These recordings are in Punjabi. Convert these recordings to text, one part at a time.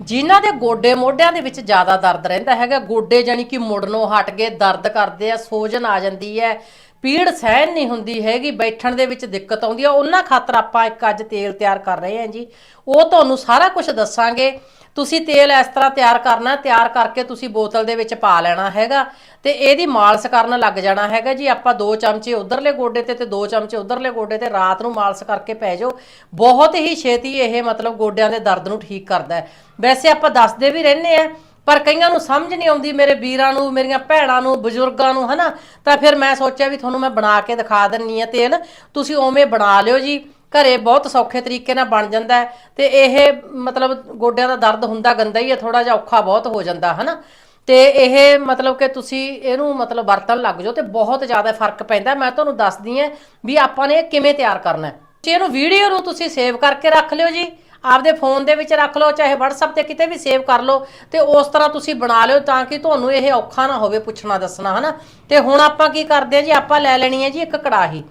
ਜਿਨ੍ਹਾਂ ਦੇ ਗੋਡੇ ਮੋਢਿਆਂ ਦੇ ਵਿੱਚ ਜ਼ਿਆਦਾ ਦਰਦ ਰਹਿੰਦਾ ਹੈਗਾ, ਗੋਡੇ ਜਾਨੀ ਕਿ ਮੁੜਨੋਂ ਹਟ ਗਏ ਦਰਦ ਕਰਦੇ ਆ, ਸੋਜਨ ਆ ਜਾਂਦੀ ਹੈ ਪੀੜ ਸਹਿਣ ਨਹੀਂ ਹੁੰਦੀ ਹੈਗੀ, ਬੈਠਣ ਦੇ ਵਿੱਚ ਦਿੱਕਤ ਆਉਂਦੀ ਆ। ਉਹਨਾਂ ਖਾਤਰ ਆਪਾਂ ਇੱਕ ਅੱਜ ਤੇਲ ਤਿਆਰ ਕਰ ਰਹੇ ਹਾਂ ਜੀ। ਉਹ ਤੁਹਾਨੂੰ ਸਾਰਾ ਕੁਝ ਦੱਸਾਂਗੇ। ਤੁਸੀਂ ਤੇਲ ਇਸ ਤਰ੍ਹਾਂ ਤਿਆਰ ਕਰਨਾ, ਤਿਆਰ ਕਰਕੇ ਤੁਸੀਂ ਬੋਤਲ ਦੇ ਵਿੱਚ ਪਾ ਲੈਣਾ ਹੈਗਾ ਤੇ ਇਹਦੀ ਮਾਲਸ਼ ਕਰਨ ਲੱਗ ਜਾਣਾ ਹੈਗਾ ਜੀ। ਆਪਾਂ ਦੋ ਚਮਚੇ ਉਧਰਲੇ ਗੋਡੇ ਤੇ ਤੇ ਦੋ ਚਮਚੇ ਉਧਰਲੇ ਗੋਡੇ ਤੇ ਰਾਤ ਨੂੰ ਮਾਲਸ਼ ਕਰਕੇ ਪੈ ਜਾਓ। ਬਹੁਤ ਹੀ ਛੇਤੀ ਇਹ ਮਤਲਬ ਗੋਡਿਆਂ ਦੇ ਦਰਦ ਨੂੰ ਠੀਕ ਕਰਦਾ ਹੈ। ਵੈਸੇ ਆਪਾਂ ਦੱਸਦੇ ਵੀ ਰਹਿੰਦੇ ਆ ਪਰ ਕਈਆਂ ਨੂੰ ਸਮਝ ਨਹੀਂ ਆਉਂਦੀ, ਮੇਰੇ ਵੀਰਾਂ ਨੂੰ, ਮੇਰੀਆਂ ਭੈਣਾਂ ਨੂੰ, ਬਜ਼ੁਰਗਾਂ ਨੂੰ, ਹਨਾ? ਤਾਂ ਫਿਰ ਮੈਂ ਸੋਚਿਆ ਵੀ ਤੁਹਾਨੂੰ ਮੈਂ ਬਣਾ ਕੇ ਦਿਖਾ ਦਿੰਨੀ ਆ ਤੇਲ ਤੁਸੀਂ ਉਵੇਂ ਬਣਾ ਲਿਓ ਜੀ। ਘਰੇ ਬਹੁਤ ਸੌਖੇ ਤਰੀਕੇ ਨਾਲ ਬਣ ਜਾਂਦਾ ਹੈ ਤੇ ਇਹ ਮਤਲਬ ਗੋਡਿਆਂ ਦਾ ਦਰਦ ਹੁੰਦਾ ਗੰਦਾ ਹੀ ਹੈ ਥੋੜਾ ਜਿਹਾ ਔਖਾ ਬਹੁਤ ਹੋ ਜਾਂਦਾ, ਹਨਾ? ਤੇ ਇਹ ਮਤਲਬ ਕਿ ਤੁਸੀਂ ਇਹਨੂੰ ਮਤਲਬ ਵਰਤਣ ਲੱਗ ਜਾਓ ਤੇ ਬਹੁਤ ਜ਼ਿਆਦਾ ਫ਼ਰਕ ਪੈਂਦਾ। ਮੈਂ ਤੁਹਾਨੂੰ ਦੱਸਦੀ ਆ ਵੀ ਆਪਾਂ ਨੇ ਇਹ ਕਿਵੇਂ ਤਿਆਰ ਕਰਨਾ ਹੈ। ਤੇ ਇਹਨੂੰ ਵੀਡੀਓ ਨੂੰ ਤੁਸੀਂ ਸੇਵ ਕਰਕੇ ਰੱਖ ਲਿਓ ਜੀ। ਆਪਦੇ ਫੋਨ ਦੇ ਵਿੱਚ ਰੱਖ ਲਓ, ਚਾਹੇ WhatsApp ਤੇ ਕਿਤੇ ਵੀ ਸੇਵ ਕਰ ਲਓ ਤੇ ਉਸ ਤਰ੍ਹਾਂ ਤੁਸੀਂ ਬਣਾ ਲਿਓ ਤਾਂ ਕਿ ਤੁਹਾਨੂੰ ਇਹ ਔਖਾ ਨਾ ਹੋਵੇ ਪੁੱਛਣਾ ਦੱਸਣਾ, ਹਨਾ? ਤੇ ਹੁਣ ਆਪਾਂ ਕੀ ਕਰਦੇ ਆ ਜੀ? ਆਪਾਂ ਲੈ ਲੈਣੀ ਹੈ ਜੀ ਇੱਕ ਕੜਾਹੀ।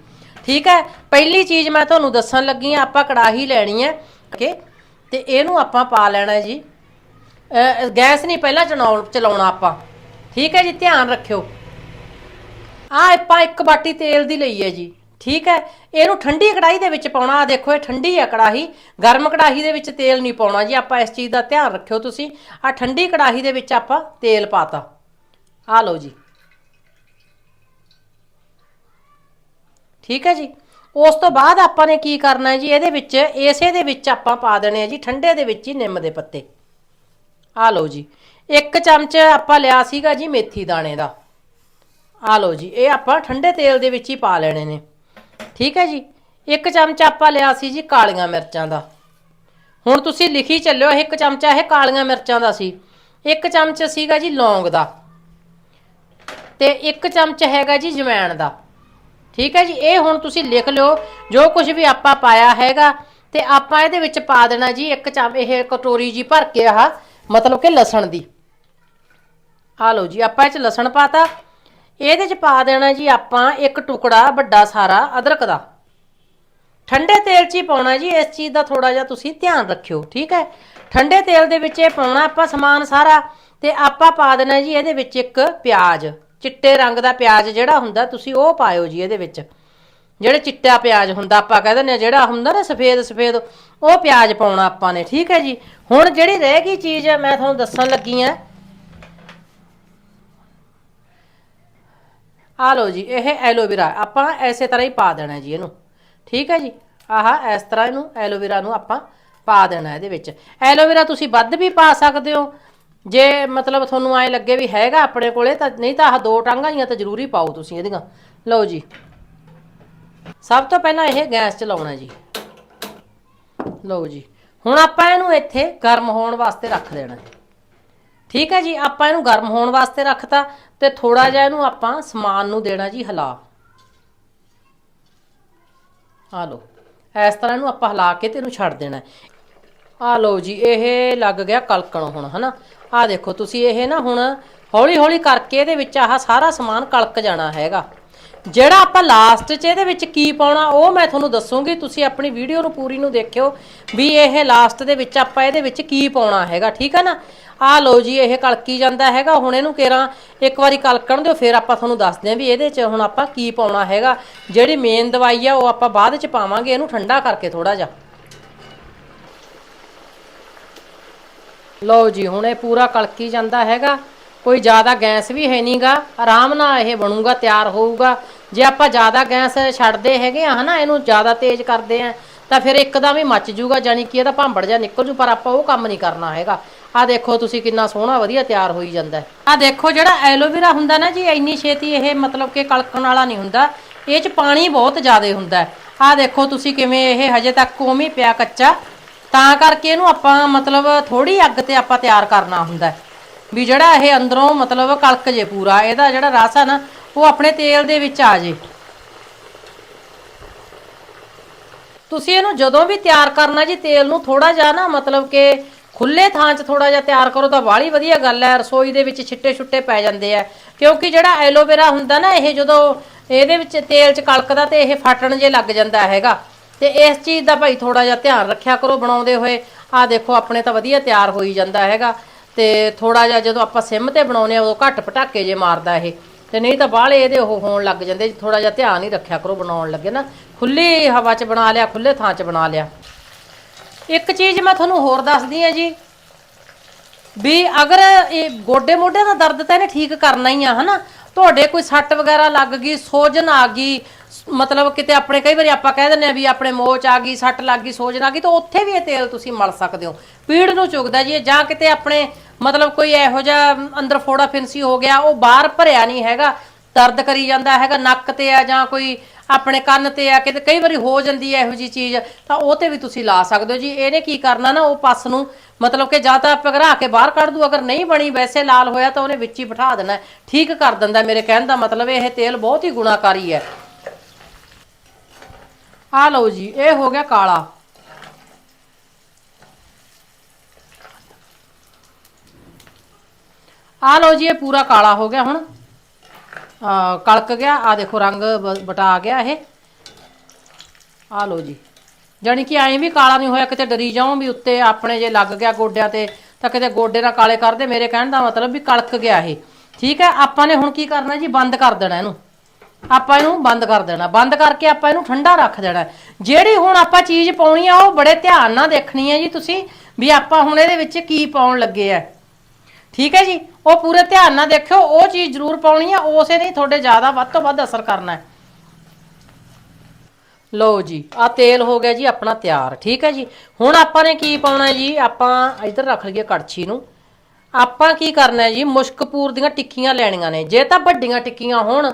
ਠੀਕ ਹੈ? ਪਹਿਲੀ ਚੀਜ਼ ਮੈਂ ਤੁਹਾਨੂੰ ਦੱਸਣ ਲੱਗੀ ਆ ਆਪਾਂ ਕੜਾਹੀ ਲੈਣੀ ਹੈ। ਕਿ ਤੇ ਇਹਨੂੰ ਆਪਾਂ ਪਾ ਲੈਣਾ ਜੀ। ਗੈਸ ਨਹੀਂ, ਪਹਿਲਾਂ ਚਲਾਉਣ, ਚਲਾਉਣਾ ਆਪਾਂ। ਠੀਕ ਹੈ ਜੀ? ਧਿਆਨ ਰੱਖਿਓ। ਆ ਆਪਾਂ ਇੱਕ ਬਾਟੀ ਤੇਲ ਦੀ ਲਈ ਹੈ ਜੀ। ਠੀਕ ਹੈ? ਇਹਨੂੰ ਠੰਡੀ ਕੜਾਹੀ ਦੇ ਵਿੱਚ ਪਾਉਣਾ। ਆ ਦੇਖੋ, ਇਹ ਠੰਡੀ ਹੈ ਕੜਾਹੀ। ਗਰਮ ਕੜਾਹੀ ਦੇ ਵਿੱਚ ਤੇਲ ਨਹੀਂ ਪਾਉਣਾ ਜੀ। ਆਪਾਂ ਇਸ ਚੀਜ਼ ਦਾ ਧਿਆਨ ਰੱਖਿਓ ਤੁਸੀਂ। ਆ ਠੰਡੀ ਕੜਾਹੀ ਦੇ ਵਿੱਚ ਆਪਾਂ ਤੇਲ ਪਾਤਾ। ਆ ਲਓ ਜੀ। ਠੀਕ ਹੈ ਜੀ? ਉਸ ਤੋਂ ਬਾਅਦ ਆਪਾਂ ਨੇ ਕੀ ਕਰਨਾ ਹੈ ਜੀ? ਇਹਦੇ ਵਿੱਚ ਏਸੇ ਦੇ ਵਿੱਚ ਆਪਾਂ ਪਾ ਦੇਣੇ ਆ ਜੀ, ਠੰਡੇ ਦੇ ਵਿੱਚ ਹੀ ਨਿੰਮ ਦੇ ਪੱਤੇ। ਆ ਲਓ ਜੀ। ਇੱਕ ਚਮਚ ਆਪਾਂ ਲਿਆ ਸੀਗਾ ਜੀ ਮੇਥੀ ਦਾਣੇ ਦਾ। ਆ ਲਓ ਜੀ। ਇਹ ਆਪਾਂ ਠੰਡੇ ਤੇਲ ਦੇ ਵਿੱਚ ਹੀ ਪਾ ਲੈਣੇ ਨੇ। ਠੀਕ ਹੈ ਜੀ? ਇੱਕ ਚਮਚਾ ਆਪਾਂ ਲਿਆ ਸੀ ਜੀ ਕਾਲੀਆਂ ਮਿਰਚਾਂ ਦਾ। ਹੁਣ ਤੁਸੀਂ ਲਿਖੀ ਚੱਲਿਓ, ਇੱਕ ਚਮਚਾ ਇਹ ਕਾਲੀਆਂ ਮਿਰਚਾਂ ਦਾ ਸੀ। ਇੱਕ ਚਮਚ ਸੀਗਾ ਜੀ ਲੌਂਗ ਦਾ। ਤੇ ਇੱਕ ਚਮਚ ਹੈਗਾ ਜੀ ਜਵੈਣ ਦਾ। ਠੀਕ ਹੈ ਜੀ? ਇਹ ਹੁਣ ਤੁਸੀਂ ਲਿਖ ਲਿਓ, ਜੋ ਕੁਝ ਵੀ ਆਪਾਂ ਪਾਇਆ ਹੈਗਾ, ਤੇ ਆਪਾਂ ਇਹਦੇ ਵਿੱਚ ਪਾ ਦੇਣਾ ਜੀ ਇੱਕ ਚਮ, ਇਹ ਕਟੋਰੀ ਜੀ ਭਰ ਕੇ ਆਹ, ਮਤਲਬ ਕਿ ਲਸਣ ਦੀ। ਆ ਲਓ ਜੀ, ਆਪਾਂ ਇਹ ਚ ਲਸਣ ਪਾਤਾ। ਇਹਦੇ ਚ ਪਾ ਦੇਣਾ ਜੀ ਆਪਾਂ ਇੱਕ ਟੁਕੜਾ ਵੱਡਾ ਸਾਰਾ ਅਦਰਕ ਦਾ। ਠੰਡੇ ਤੇਲ 'ਚ ਹੀ ਪਾਉਣਾ ਜੀ, ਇਸ ਚੀਜ਼ ਦਾ ਥੋੜਾ ਜਿਹਾ ਤੁਸੀਂ ਧਿਆਨ ਰੱਖਿਓ, ਠੀਕ ਹੈ? ਠੰਡੇ ਤੇਲ ਦੇ ਵਿੱਚ ਇਹ ਪਾਉਣਾ ਆਪਾਂ ਸਮਾਨ ਸਾਰਾ ਤੇ ਆਪਾਂ ਪਾ ਦੇਣਾ ਜੀ ਇਹਦੇ ਵਿੱਚ ਇੱਕ ਪਿਆਜ਼, ਚਿੱਟੇ ਰੰਗ ਦਾ ਪਿਆਜ਼ ਜਿਹੜਾ ਹੁੰਦਾ ਤੁਸੀਂ ਉਹ ਪਾਇਓ ਜੀ ਇਹਦੇ ਵਿੱਚ। ਜਿਹੜੇ ਚਿੱਟਾ ਪਿਆਜ਼ ਹੁੰਦਾ ਆਪਾਂ ਕਹਿ ਦਿੰਦੇ ਆ ਜਿਹੜਾ ਹੁੰਦਾ ਨਾ ਸਫੇਦ ਸਫੇਦ, ਉਹ ਪਿਆਜ਼ ਪਾਉਣਾ ਆਪਾਂ ਨੇ, ਠੀਕ ਹੈ ਜੀ? ਹੁਣ ਜਿਹੜੀ ਰਹਿ ਗਈ ਚੀਜ਼ ਹੈ ਮੈਂ ਤੁਹਾਨੂੰ ਦੱਸਣ ਲੱਗੀ ਆ ਆ ਲਓ ਜੀ, ਇਹ ਐਲੋਵੇਰਾ, ਆਪਾਂ ਐਸੇ ਤਰ੍ਹਾਂ ਹੀ ਪਾ ਦੇਣਾ ਜੀ ਇਹਨੂੰ। ਠੀਕ ਹੈ ਜੀ? ਆਹ ਇਸ ਤਰ੍ਹਾਂ ਇਹਨੂੰ ਐਲੋਵੇਰਾ ਨੂੰ ਆਪਾਂ ਪਾ ਦੇਣਾ ਇਹਦੇ ਵਿੱਚ। ਐਲੋਵੇਰਾ ਤੁਸੀਂ ਵੱਧ ਵੀ ਪਾ ਸਕਦੇ ਹੋ। ਜੇ ਮਤਲਬ ਤੁਹਾਨੂੰ ਐ ਲੱਗੇ ਵੀ ਹੈਗਾ ਆਪਣੇ ਕੋਲੇ, ਤਾਂ ਨਹੀਂ ਤਾਂ ਆਹ ਦੋ ਟਾਂਗਾਂ ਜੀਆਂ ਤਾਂ ਜ਼ਰੂਰੀ ਪਾਓ ਤੁਸੀਂ ਇਹਦੀਆਂ। ਲਓ ਜੀ। ਸਭ ਤੋਂ ਪਹਿਲਾਂ ਇਹ ਗੈਸ ਚਲਾਉਣਾ ਜੀ। ਲਓ ਜੀ। ਹੁਣ ਆਪਾਂ ਇਹਨੂੰ ਇੱਥੇ ਗਰਮ ਹੋਣ ਵਾਸਤੇ ਰੱਖ ਦੇਣਾ ਠੀਕ ਹੈ ਜੀ, ਆਪਾਂ ਇਹਨੂੰ ਗਰਮ ਹੋਣ ਵਾਸਤੇ ਰੱਖਤਾ ਤੇ ਥੋੜਾ ਜਿਹਾ ਇਹਨੂੰ ਆਪਾਂ ਸਮਾਨ ਨੂੰ ਦੇਣਾ ਜੀ ਹਿਲਾ। ਆ ਲਓ, ਇਸ ਤਰ੍ਹਾਂ ਇਹਨੂੰ ਆਪਾਂ ਹਿਲਾ ਕੇ ਤੇ ਇਹਨੂੰ ਛੱਡ ਦੇਣਾ। ਆ ਲਓ ਜੀ, ਇਹ ਲੱਗ ਗਿਆ ਕਲਕਣ ਹੁਣ, ਹਨਾ? ਆ ਦੇਖੋ, ਤੁਸੀਂ ਇਹ ਨਾ ਹੁਣ ਹੌਲੀ ਹੌਲੀ ਕਰਕੇ ਇਹਦੇ ਵਿੱਚ ਆਹ ਸਾਰਾ ਸਮਾਨ ਕਲਕ ਜਾਣਾ ਹੈਗਾ। ਜਿਹੜਾ ਆਪਾਂ ਲਾਸਟ 'ਚ ਇਹਦੇ ਵਿੱਚ ਕੀ ਪਾਉਣਾ, ਉਹ ਮੈਂ ਤੁਹਾਨੂੰ ਦੱਸੂਗੀ। ਤੁਸੀਂ ਆਪਣੀ ਵੀਡੀਓ ਨੂੰ ਪੂਰੀ ਨੂੰ ਦੇਖਿਓ ਵੀ ਇਹ ਲਾਸਟ ਦੇ ਵਿੱਚ ਆਪਾਂ ਇਹਦੇ ਵਿੱਚ ਕੀ ਪਾਉਣਾ ਹੈਗਾ, ਠੀਕ ਹੈ ਨਾ? ਆ ਲਓ ਜੀ, ਇਹ ਕਲਕੀ ਜਾਂਦਾ ਹੈਗਾ, ਹੁਣ ਇਹਨੂੰ ਕੇਰਾਂ ਇੱਕ ਵਾਰੀ ਕਲਕਣ ਦਿਓ, ਫਿਰ ਆਪਾਂ ਤੁਹਾਨੂੰ ਦੱਸਦੇ ਹਾਂ ਵੀ ਇਹਦੇ 'ਚ ਹੁਣ ਆਪਾਂ ਕੀ ਪਾਉਣਾ ਹੈਗਾ। ਜਿਹੜੀ ਮੇਨ ਦਵਾਈ ਆ, ਉਹ ਆਪਾਂ ਬਾਅਦ 'ਚ ਪਾਵਾਂਗੇ, ਇਹਨੂੰ ਠੰਡਾ ਕਰਕੇ ਥੋੜਾ ਜਿਹਾ। ਲਓ ਜੀ, ਹੁਣ ਇਹ ਪੂਰਾ ਕਲਕੀ ਜਾਂਦਾ ਹੈਗਾ। ਕੋਈ ਜ਼ਿਆਦਾ ਗੈਸ ਵੀ ਹੈ ਨਹੀਂਗਾ ਆਰਾਮ ਨਾਲ ਇਹ ਬਣੂਗਾ, ਤਿਆਰ ਹੋਊਗਾ। ਜੇ ਆਪਾਂ ਜ਼ਿਆਦਾ ਗੈਸ ਛੱਡਦੇ ਹੈਗੇ ਆ, ਹਨਾ, ਇਹਨੂੰ ਜ਼ਿਆਦਾ ਤੇਜ਼ ਕਰਦੇ ਆ, ਤਾਂ ਫਿਰ ਇੱਕਦਮ ਹੀ ਮੱਚ ਜੂਗਾ ਜਾਨੀ ਕਿ ਇਹਦਾ ਭਾਂਬੜ ਜਾ ਨਿਕਲ ਜੂ, ਪਰ ਆਪਾਂ ਉਹ ਕੰਮ ਨਹੀਂ ਕਰਨਾ ਹੈਗਾ। ਆ ਦੇਖੋ ਤੁਸੀਂ ਕਿੰਨਾ ਸੋਹਣਾ, ਵਧੀਆ ਤਿਆਰ ਹੋਈ ਜਾਂਦਾ ਆ ਦੇਖੋ ਜਿਹੜਾ ਐਲੋਵੇਰਾ ਹੁੰਦਾ ਨਾ ਜੀ, ਇੰਨੀ ਛੇਤੀ ਇਹ ਮਤਲਬ ਕਿ ਕਲਕਣ ਵਾਲਾ ਨਹੀਂ ਹੁੰਦਾ, ਇਹ ਚ ਪਾਣੀ ਬਹੁਤ ਜ਼ਿਆਦਾ ਹੁੰਦਾ ਆ ਦੇਖੋ ਤੁਸੀਂ ਕਿਵੇਂ ਇਹ ਹਜੇ ਤੱਕ ਉਵੇਂ ਪਿਆ ਕੱਚਾ, ਤਾਂ ਕਰਕੇ ਇਹਨੂੰ ਆਪਾਂ ਮਤਲਬ ਥੋੜੀ ਅੱਗ ਤੇ ਆਪਾਂ ਤਿਆਰ ਕਰਨਾ ਹੁੰਦਾ ਵੀ ਜਿਹੜਾ ਇਹ ਅੰਦਰੋਂ ਮਤਲਬ ਕਲਕ ਜੇ ਪੂਰਾ, ਇਹਦਾ ਜਿਹੜਾ ਰਸ ਆ ਨਾ ਉਹ ਆਪਣੇ ਤੇਲ ਦੇ ਵਿੱਚ ਆ ਜੇ। ਤੁਸੀਂ ਇਹਨੂੰ ਜਦੋਂ ਵੀ ਤਿਆਰ ਕਰਨਾ ਜੀ, ਤੇਲ ਨੂੰ ਥੋੜਾ ਜਿਹਾ ਨਾ ਮਤਲਬ ਕਿ ਖੁੱਲੇ ਥਾਂ 'ਚ ਥੋੜਾ ਜਿਹਾ ਤਿਆਰ ਕਰੋ ਤਾਂ ਬਾਹਲੀ ਵਧੀਆ ਗੱਲ ਹੈ, ਰਸੋਈ ਦੇ ਵਿੱਚ ਛਿੱਟੇ ਛੁੱਟੇ ਪੈ ਜਾਂਦੇ ਆ। ਕਿਉਂਕਿ ਜਿਹੜਾ ਐਲੋਵੇਰਾ ਹੁੰਦਾ ਨਾ, ਇਹ ਜਦੋਂ ਇਹਦੇ ਵਿੱਚ ਤੇਲ 'ਚ ਕਲਕਦਾ ਤੇ ਇਹ ਫਟਣ ਜੇ ਲੱਗ ਜਾਂਦਾ ਹੈਗਾ। ਤੇ ਇਸ ਚੀਜ਼ ਦਾ ਭਾਈ ਥੋੜਾ ਜਿਹਾ ਧਿਆਨ ਰੱਖਿਆ ਕਰੋ ਬਣਾਉਂਦੇ ਹੋਏ। ਆ ਦੇਖੋ, ਆਪਣੇ ਤਾਂ ਵਧੀਆ ਤਿਆਰ ਹੋਈ ਜਾਂਦਾ ਹੈਗਾ। ਤੇ ਥੋੜਾ ਜਿਹਾ ਜਦੋਂ ਆਪਾਂ ਸਿਮ ਤੇ ਬਣਾਉਨੇ ਆ ਉਦੋਂ ਘੱਟ ਪਟਾਕੇ ਜੇ ਮਾਰਦਾ ਇਹ। ਤੇ ਨਹੀਂ ਤਾਂ ਬਾਹਲੇ ਇਹਦੇ ਉਹ ਹੋਣ ਲੱਗ ਜਾਂਦੇ ਥੋੜਾ ਜਿਹਾ ਧਿਆਨ ਹੀ ਰੱਖਿਆ ਕਰੋ ਬਣਾਉਣ ਲੱਗੇ ਨਾ। ਖੁੱਲੀ ਹਵਾ 'ਚ ਬਣਾ ਲਿਆ ਖੁੱਲੇ ਥਾਂ 'ਚ ਬਣਾ ਲਿਆ। ਇੱਕ ਚੀਜ਼ ਮੈਂ ਤੁਹਾਨੂੰ ਹੋਰ ਦੱਸਦੀ ਆ ਜੀ, ਵੀ ਅਗਰ ਇਹ ਗੋਡੇ ਮੋਢੇ ਦਾ ਦਰਦ ਤਾਂ ਇਹਨੇ ਠੀਕ ਕਰਨਾ ਹੀ ਆ, ਹਨਾ? ਤੁਹਾਡੇ ਕੋਈ ਸੱਟ ਵਗੈਰਾ ਲੱਗ ਗਈ, ਸੋਜਨ ਆ ਗਈ ਮਤਲਬ ਕਿਤੇ ਆਪਣੇ ਕਈ ਵਾਰੀ ਆਪਾਂ ਕਹਿ ਦਿੰਦੇ ਆ ਵੀ ਆਪਣੇ ਮੋਚ ਆ ਗਈ ਸੱਟ ਲੱਗ ਗਈ ਸੋਜ ਆ ਗਈ ਤਾਂ ਉੱਥੇ ਵੀ ਇਹ ਤੇਲ ਤੁਸੀਂ ਮਲ ਸਕਦੇ ਹੋ। ਪੀੜ ਨੂੰ ਚੁਗਦਾ ਜੀ ਇਹ, ਜਾਂ ਕਿਤੇ ਆਪਣੇ ਮਤਲਬ ਕੋਈ ਇਹੋ ਜਿਹਾ ਅੰਦਰ ਫੋੜਾ ਫਿੰਸੀ ਹੋ ਗਿਆ ਉਹ ਬਾਹਰ ਭਰਿਆ ਨਹੀਂ ਹੈਗਾ ਦਰਦ ਕਰੀ ਜਾਂਦਾ ਹੈਗਾ ਨੱਕ ਤੇ ਆ ਜਾਂ ਕੋਈ ਆਪਣੇ ਕੰਨ ਤੇ ਆ ਕਿਤੇ ਕਈ ਵਾਰੀ ਹੋ ਜਾਂਦੀ ਹੈ ਇਹੋ ਜੀ ਚੀਜ਼ ਤਾਂ ਉਹ ਤੇ ਵੀ ਤੁਸੀਂ ਲਾ ਸਕਦੇ ਹੋ ਜੀ। ਇਹਨੇ ਕੀ ਕਰਨਾ ਨਾ ਉਹ ਪੱਸ ਨੂੰ ਮਤਲਬ ਕਿ ਜਾਂ ਤਾਂ ਪਗਰਾ ਕੇ ਬਾਹਰ ਕੱਢ ਦੂ ਅਗਰ ਨਹੀਂ ਬਣੀ ਵੈਸੇ ਲਾਲ ਹੋਇਆ ਤਾਂ ਉਹਨੇ ਵਿੱਚ ਹੀ ਬਿਠਾ ਦੇਣਾ ਠੀਕ ਕਰ ਦਿੰਦਾ। ਮੇਰੇ ਕਹਿਣ ਦਾ ਮਤਲਬ ਇਹ ਤੇਲ ਬਹੁਤ ਹੀ ਗੁਣਾਕਾਰੀ ਹੈ। ਆ ਲਓ ਜੀ, ਇਹ ਹੋ ਗਿਆ ਕਾਲਾ। ਆ ਲਓ ਜੀ, ਇਹ ਪੂਰਾ ਕਾਲਾ ਹੋ ਗਿਆ ਹੁਣ। ਆ, ਕਲਕ ਗਿਆ, ਆ ਦੇਖੋ ਰੰਗ ਬ- ਬਟਾ ਗਿਆ ਇਹ। ਆ ਲਓ ਜੀ। ਜਾਨੀ ਕਿ ਐਂ ਵੀ ਕਾਲਾ ਨਹੀਂ ਹੋਇਆ, ਕਿਤੇ ਡਰੀ ਜਾਓ ਵੀ ਉੱਤੇ ਆਪਣੇ ਜੇ ਲੱਗ ਗਿਆ ਗੋਡਿਆਂ ਤੇ, ਤਾਂ ਕਿਤੇ ਗੋਡੇ ਨਾਲ ਕਾਲੇ ਕਰਦੇ ਮੇਰੇ ਕਹਿਣ ਦਾ ਮਤਲਬ ਵੀ ਕਲਕ ਗਿਆ ਇਹ। ਠੀਕ ਹੈ, ਆਪਾਂ ਨੇ ਹੁਣ ਕੀ ਕਰਨਾ ਜੀ, ਬੰਦ ਕਰ ਦੇਣਾ ਇਹਨੂੰ। ਆਪਾਂ ਇਹਨੂੰ ਬੰਦ ਕਰ ਦੇਣਾ। ਬੰਦ ਕਰਕੇ ਆਪਾਂ ਇਹਨੂੰ ਠੰਡਾ ਰੱਖ ਦੇਣਾ। ਜਿਹੜੀ ਹੁਣ ਆਪਾਂ ਚੀਜ਼ ਪਾਉਣੀ ਆ, ਉਹ ਬੜੇ ਧਿਆਨ ਨਾਲ ਦੇਖਣੀ ਹੈ ਜੀ ਤੁਸੀਂ ਵੀ ਆਪਾਂ ਹੁਣ ਇਹਦੇ ਵਿੱਚ ਕੀ ਪਾਉਣ ਲੱਗੇ ਆ। ਠੀਕ ਹੈ ਜੀ? ਉਹ ਪੂਰੇ ਧਿਆਨ ਨਾਲ ਦੇਖਿਓ, ਉਹ ਚੀਜ਼ ਜ਼ਰੂਰ ਪਾਉਣੀ ਆ, ਉਸੇ ਨਹੀਂ ਤੁਹਾਡੇ ਜ਼ਿਆਦਾ ਵੱਧ ਤੋਂ ਵੱਧ ਅਸਰ ਕਰਨਾ ਹੈ। ਲਓ ਜੀ ਆ ਤੇਲ ਹੋ ਗਿਆ ਜੀ, ਆਪਣਾ ਤਿਆਰ। ਠੀਕ ਹੈ ਜੀ? ਹੁਣ ਆਪਾਂ ਨੇ ਕੀ ਪਾਉਣਾ ਜੀ? ਆਪਾਂ ਇੱਧਰ ਰੱਖ ਲਈਏ ਕੜਛੀ ਨੂੰ। ਆਪਾਂ ਕੀ ਕਰਨਾ ਜੀ? ਮੁਸ਼ਕਪੂਰ ਦੀਆਂ ਟਿੱਕੀਆਂ ਲੈਣੀਆਂ ਨੇ। ਜੇ ਤਾਂ ਵੱਡੀਆਂ ਟਿੱਕੀਆਂ ਹੋਣ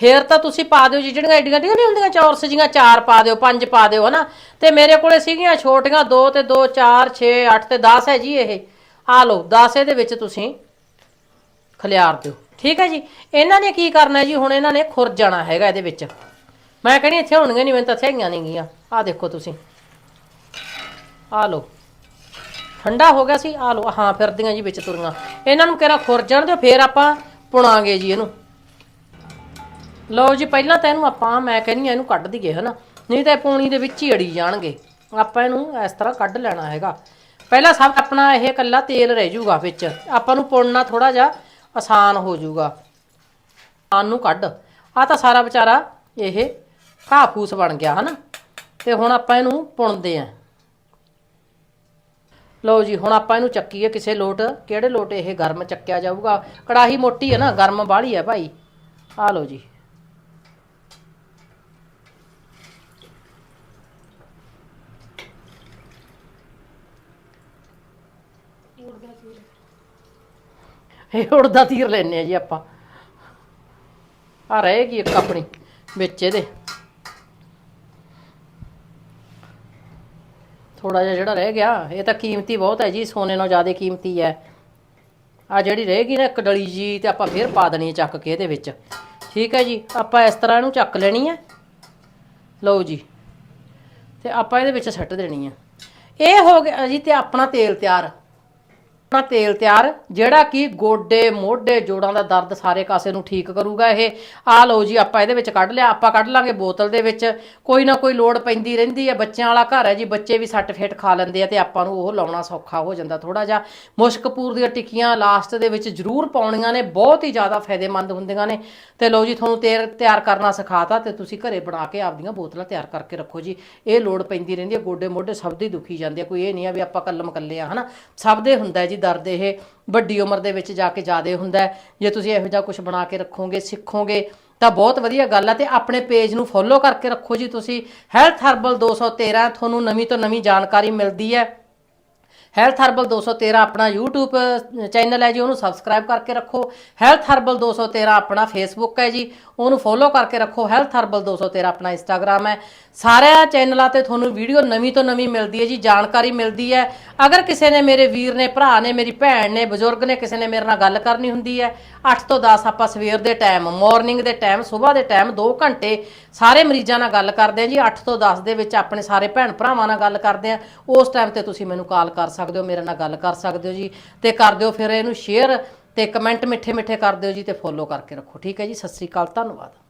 ਫੇਰ ਤਾਂ ਤੁਸੀਂ ਪਾ ਦਿਓ ਜੀ, ਜਿਹੜੀਆਂ ਐਡੀਆਂ ਐਡੀਆਂ ਨਹੀਂ ਹੁੰਦੀਆਂ ਚੌਰਸ ਜੀਆਂ ਚਾਰ ਪਾ ਦਿਓ, ਪੰਜ ਪਾ ਦਿਓ, ਹਨਾ? ਤੇ ਮੇਰੇ ਕੋਲੇ ਸੀਗੀਆਂ ਛੋਟੀਆਂ 2 ਤੇ 2 4 6 8 ਤੇ 10 ਹੈ ਜੀ ਇਹ। ਆ ਲਓ 10 ਇਹਦੇ ਵਿੱਚ ਤੁਸੀਂ ਖਲਿਆਰ ਦਿਓ। ਠੀਕ ਹੈ ਜੀ? ਇਹਨਾਂ ਨੇ ਕੀ ਕਰਨਾ ਜੀ? ਹੁਣ ਇਹਨਾਂ ਨੇ ਖੁਰ ਜਾਣਾ ਹੈਗਾ ਇਹਦੇ ਵਿੱਚ। ਮੈਂ ਕਹਿੰਦੀ ਇੱਥੇ ਹੋਣਗੀਆਂ ਨਹੀਂ, ਮੈਨੂੰ ਤਾਂ ਥਈਆਂ ਨਹੀਂ ਗੀਆਂ। ਆ ਦੇਖੋ ਤੁਸੀਂ। ਆ ਲਓ। ਠੰਡਾ ਹੋ ਗਿਆ ਸੀ, ਆ ਲਓ। ਹਾਂ, ਫਿਰਦੀਆਂ ਜੀ ਵਿੱਚ ਤੁਰੀਆਂ। ਇਹਨਾਂ ਨੂੰ ਕਿਹੜਾ ਖੁਰ ਜਾਣ ਦਿਓ, ਫੇਰ ਆਪਾਂ ਪੁਣਾਂਗੇ ਜੀ ਇਹਨੂੰ। ਲਓ ਜੀ, ਪਹਿਲਾਂ ਤਾਂ ਇਹਨੂੰ ਆਪਾਂ, ਮੈਂ ਕਹਿੰਦੀ ਆ ਇਹਨੂੰ ਕੱਢ ਦਈਏ, ਹਨਾ? ਨਹੀਂ ਤਾਂ ਇਹ ਪੂਣੀ ਦੇ ਵਿੱਚ ਹੀ ਅੜੀ ਜਾਣਗੇ। ਆਪਾਂ ਇਹਨੂੰ ਇਸ ਤਰ੍ਹਾਂ ਕੱਢ ਲੈਣਾ ਹੈਗਾ। ਪਹਿਲਾਂ ਸਭ ਆਪਣਾ ਇਹ ਕੱਲਾ ਤੇਲ ਰਹਿ ਜਾਊਗਾ ਵਿੱਚ। ਆਪਾਂ ਨੂੰ ਪੁਣਨਾ ਥੋੜਾ ਜਿਹਾ ਆਸਾਨ ਹੋ ਜਾਊਗਾ ਆਨ ਨੂੰ ਕੱਢ। ਆ ਤਾਂ ਸਾਰਾ ਵਿਚਾਰਾ ਇਹ ਘਾਹ ਫੂਸ ਬਣ ਗਿਆ, ਹਨਾ? ਤੇ ਹੁਣ ਆਪਾਂ ਇਹਨੂੰ ਪੁਣਦੇ ਆਂ ਲਓ ਜੀ, ਹੁਣ ਆਪਾਂ ਇਹਨੂੰ ਚੱਕੀਏ ਕਿਸੇ ਲੋਟ। ਕਿਹੜੇ ਲੋਟ ਇਹ ਗਰਮ ਚੱਕਿਆ ਜਾਊਗਾ? ਕੜਾਹੀ ਮੋਟੀ ਹੈ ਨਾ, ਗਰਮ ਬਾਹਲੀ ਹੈ ਭਾਈ। ਆ ਲਓ ਜੀ। ਇਹ ਉੜਦਾ ਤੀਰ ਲੈਨੇ ਆ ਜੀ ਆਪਾਂ। ਆ ਰਹੇਗੀ ਇੱਕ ਆਪਣੀ, ਵਿੱਚ ਇਹਦੇ। ਥੋੜਾ ਜਿਹਾ ਜਿਹੜਾ ਰਹਿ ਗਿਆ, ਇਹ ਤਾਂ ਕੀਮਤੀ ਬਹੁਤ ਹੈ ਜੀ, ਸੋਨੇ ਨਾਲੋਂ ਜ਼ਿਆਦਾ ਕੀਮਤੀ ਹੈ। ਆ ਜਿਹੜੀ ਰਹੇਗੀ ਨਾ ਇੱਕ ਡਲੀ ਜੀ, ਤੇ ਆਪਾਂ ਫੇਰ ਪਾ ਦੇਣੀ ਹੈ ਚੱਕ ਕੇ ਇਹਦੇ ਵਿੱਚ। ਠੀਕ ਹੈ ਜੀ, ਆਪਾਂ ਇਸ ਤਰ੍ਹਾਂ ਇਹਨੂੰ ਚੱਕ ਲੈਣੀ ਹੈ। ਲਓ ਜੀ, ਤੇ ਆਪਾਂ ਇਹਦੇ ਵਿੱਚ ਸੱਟ ਦੇਣੀ ਹੈ। ਇਹ ਹੋ ਗਿਆ ਜੀ, ਤੇ ਆਪਣਾ ਤੇਲ ਤਿਆਰ। ਆਪਣਾ ਤੇਲ ਤਿਆਰ, ਜਿਹੜਾ ਕਿ ਗੋਡੇ, ਮੋਢੇ, ਜੋੜਾਂ ਦਾ ਦਰਦ ਸਾਰੇ ਕਾਸੇ ਨੂੰ ਠੀਕ ਕਰੂਗਾ ਇਹ। ਆ ਲਓ ਜੀ, ਆਪਾਂ ਇਹਦੇ ਵਿੱਚ ਕੱਢ ਲਿਆ, ਆਪਾਂ ਕੱਢ ਲਾਂਗੇ ਬੋਤਲ ਦੇ ਵਿੱਚ। ਕੋਈ ਨਾ ਕੋਈ ਲੋੜ ਪੈਂਦੀ ਰਹਿੰਦੀ ਹੈ, ਬੱਚਿਆਂ ਵਾਲਾ ਘਰ ਹੈ ਜੀ, ਬੱਚੇ ਵੀ ਸੱਟ ਫੇਟ ਖਾ ਲੈਂਦੇ ਆ ਤੇ ਆਪਾਂ ਨੂੰ ਉਹ ਲਾਉਣਾ ਸੌਖਾ ਹੋ ਜਾਂਦਾ ਥੋੜਾ ਜਿਹਾ। ਮੁਸ਼ਕਪੂਰ ਦੀਆਂ ਟਿੱਕੀਆਂ ਲਾਸਟ ਦੇ ਵਿੱਚ ਜ਼ਰੂਰ ਪਾਉਣੀਆਂ ਨੇ, ਬਹੁਤ ਹੀ ਜ਼ਿਆਦਾ ਫਾਇਦੇਮੰਦ ਹੁੰਦੀਆਂ ਨੇ। ਤੇ ਲਓ ਜੀ, ਤੁਹਾਨੂੰ ਤੇਲ ਤਿਆਰ ਕਰਨਾ ਸਿਖਾਤਾ ਤੇ ਤੁਸੀਂ ਘਰੇ ਬਣਾ ਕੇ ਆਪਦੀਆਂ ਬੋਤਲਾਂ ਤਿਆਰ ਕਰਕੇ ਰੱਖੋ ਜੀ। ਇਹ ਲੋੜ ਪੈਂਦੀ ਰਹਿੰਦੀ ਹੈ ਗੋਡੇ ਮੋਢੇ ਸਭ ਦੇ ਦੁਖੀ ਜਾਂਦੇ ਆ, ਕੋਈ ਇਹ ਨਹੀਂ ਆ ਵੀ ਆਪਾਂ ਕੱਲਮ ਕੱਲੇ ਆ, ਹਨਾ? ਸਭ ਦੇ ਹੁੰਦਾ ਜੀ ਦਰਦ ਇਹ ਵੱਡੀ ਉਮਰ ਦੇ ਵਿੱਚ ਜਾ ਕੇ ਜ਼ਿਆਦਾ ਹੁੰਦਾ ਜੇ ਤੁਸੀਂ ਇਹੋ ਜਿਹਾ ਕੁਝ ਬਣਾ ਕੇ ਰੱਖੋਗੇ, ਸਿੱਖੋਗੇ, ਤਾਂ ਬਹੁਤ ਵਧੀਆ ਗੱਲ ਆ ਤੇ ਆਪਣੇ ਪੇਜ ਨੂੰ ਫੋਲੋ ਕਰਕੇ ਰੱਖੋ ਜੀ ਤੁਸੀਂ। ਹੈਲਥ ਹਰਬਲ 213 ਤੁਹਾਨੂੰ ਨਵੀਂ ਤੋਂ ਨਵੀਂ ਜਾਣਕਾਰੀ ਮਿਲਦੀ ਹੈ। ਹੈਲਥ ਹਰਬਲ 213 ਆਪਣਾ YouTube ਚੈਨਲ ਹੈ ਜੀ, ਉਹਨੂੰ ਸਬਸਕ੍ਰਾਈਬ ਕਰਕੇ ਰੱਖੋ। ਹੈਲਥ ਹਰਬਲ 213 ਆਪਣਾ Facebook ਹੈ ਜੀ। ਉਹਨੂੰ ਫੋਲੋ ਕਰਕੇ ਰੱਖੋ। ਹੈਲਥ ਹਰਬਲ 213 ਆਪਣਾ Instagram ਹੈ। ਸਾਰਿਆਂ ਚੈਨਲਾਂ ਤੇ ਤੁਹਾਨੂੰ ਵੀਡੀਓ ਨਵੀਂ ਤੋਂ ਨਵੀਂ ਮਿਲਦੀ ਹੈ ਜੀ, ਜਾਣਕਾਰੀ ਮਿਲਦੀ ਹੈ। ਅਗਰ ਕਿਸੇ ਨੇ ਮੇਰੇ ਵੀਰ ਨੇ, ਭਰਾ ਨੇ, ਮੇਰੀ ਭੈਣ ਨੇ, ਬਜ਼ੁਰਗ ਨੇ ਕਿਸੇ ਨੇ ਮੇਰੇ ਨਾਲ ਗੱਲ ਕਰਨੀ ਹੁੰਦੀ ਹੈ 8 ਤੋਂ 10 ਆਪਾਂ ਸਵੇਰ ਦੇ ਟਾਈਮ ਮਾਰਨਿੰਗ ਦੇ ਟਾਈਮ ਸਵੇਰ ਦੇ ਟਾਈਮ 2 ਘੰਟੇ ਸਾਰੇ ਮਰੀਜ਼ਾਂ ਨਾਲ ਗੱਲ ਕਰਦੇ ਆ ਜੀ। 8 ਤੋਂ 10 ਦੇ ਵਿੱਚ ਆਪਣੇ ਸਾਰੇ ਭੈਣ ਭਰਾਵਾਂ ਨਾਲ ਗੱਲ ਕਰਦੇ ਆ ਉਸ ਟਾਈਮ ਤੇ ਤੁਸੀਂ ਮੈਨੂੰ ਕਾਲ ਕਰ ਸਕਦੇ ਹੋ, ਮੇਰੇ ਨਾਲ ਗੱਲ ਕਰ ਸਕਦੇ ਹੋ ਜੀ। ਤੇ ਕਰ ਦਿਓ ਫਿਰ ਇਹਨੂੰ ਸ਼ੇਅਰ ਤੇ ਕਮੈਂਟ ਮਿੱਠੇ ਮਿੱਠੇ ਕਰ ਦਿਓ ਜੀ ਤੇ ਫੋਲੋ ਕਰਕੇ ਰੱਖੋ। ਠੀਕ ਹੈ ਜੀ, ਸਤਿ ਸ੍ਰੀ ਅਕਾਲ, ਧੰਨਵਾਦ।